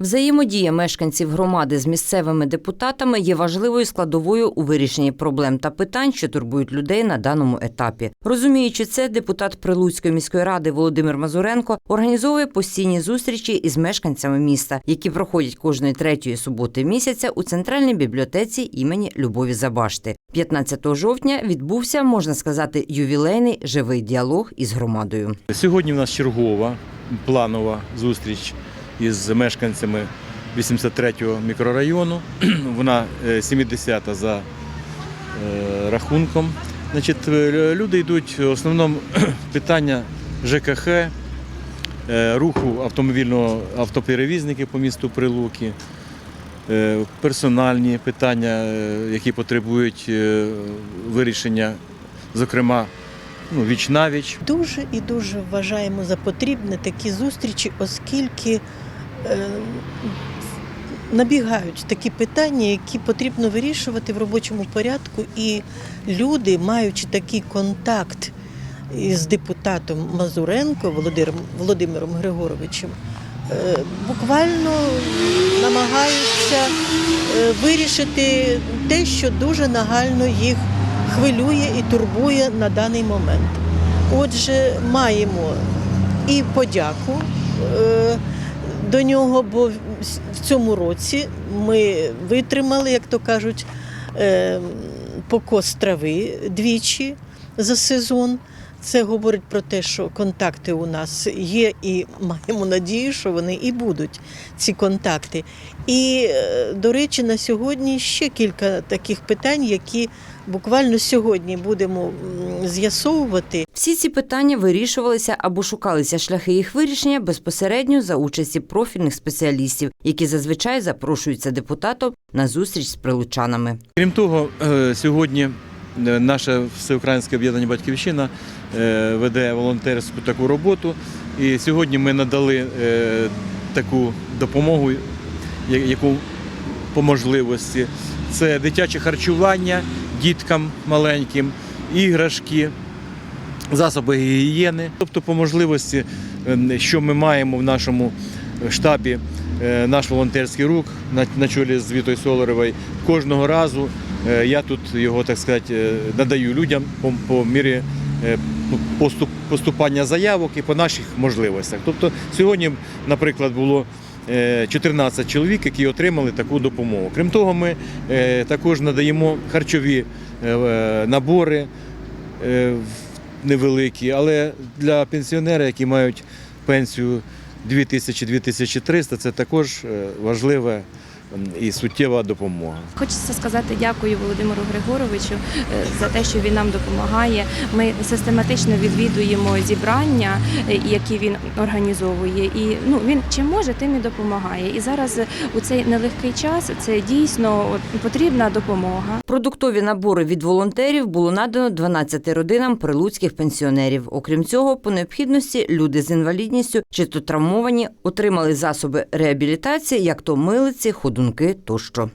Взаємодія мешканців громади з місцевими депутатами є важливою складовою у вирішенні проблем та питань, що турбують людей на даному етапі. Розуміючи це, депутат Прилуцької міської ради Володимир Мазуренко організовує постійні зустрічі із мешканцями міста, які проходять кожної третьої суботи місяця у центральній бібліотеці імені Любові Забашти. 15 жовтня відбувся, можна сказати, ювілейний живий діалог із громадою. Сьогодні в нас чергова планова зустріч із мешканцями 83-го мікрорайону. Вона е, 70-та за е, рахунком. Значить, е, люди йдуть в основному питання ЖКХ, е, руху автомобільного автоперевізників по місту Прилуки, е, персональні питання, е, які потребують е, вирішення, зокрема, ну, віч-навіч. Дуже і дуже вважаємо за потрібне такі зустрічі, оскільки е, набігають такі питання, які потрібно вирішувати в робочому порядку, і люди, маючи такий контакт із депутатом Мазуренко Володимиром, Володимиром Григоровичем, е, буквально намагаються е, вирішити те, що дуже нагально їх хвилює і турбує на даний момент. Отже, маємо і подяку е, до нього, бо в- цьому році ми витримали, як то кажуть, е, покос трави двічі за сезон. Це говорить про те, що контакти у нас є, і маємо надію, що вони і будуть, ці контакти. І, е, до речі, на сьогодні ще кілька таких питань, які буквально сьогодні будемо з'ясовувати. Всі ці питання вирішувалися або шукалися шляхи їх вирішення безпосередньо за участі профільних спеціалістів, які зазвичай запрошуються депутатом на зустріч з прилучанами. Крім того, е, сьогодні наше всеукраїнське об'єднання Батьківщина е, веде волонтерську таку роботу. І сьогодні ми надали е, таку допомогу, яку по можливості. Це дитяче харчування діткам маленьким, іграшки, засоби гігієни. Тобто, по можливості, е, що ми маємо в нашому штабі, е, наш волонтерський рух на, чолі з Вітою Соларовою, кожного разу е, я тут його, так сказати, е, надаю людям по, по мірі е, поступ, поступання заявок і по наших можливостях. Тобто сьогодні, наприклад, було е, 14 чоловік, які отримали таку допомогу. Крім того, ми е, також надаємо харчові е, е, набори е, невеликі, але для пенсіонера, які мають пенсію 2000-2300, це також е, важлива м, і суттєва допомога. Хочеться сказати дякую Володимиру Григоровичу е, за те, що він нам допомагає. Ми систематично відвідуємо зібрання, е, які він організовує. І ну він чим може, тим і допомагає. І зараз у цей нелегкий час це дійсно потрібна допомога. Продуктові набори від волонтерів було надано 12 родинам прилуцьких пенсіонерів. Окрім цього, по необхідності люди з інвалідністю чи то травмовані отримали засоби реабілітації, як то милиці, ходунки тощо.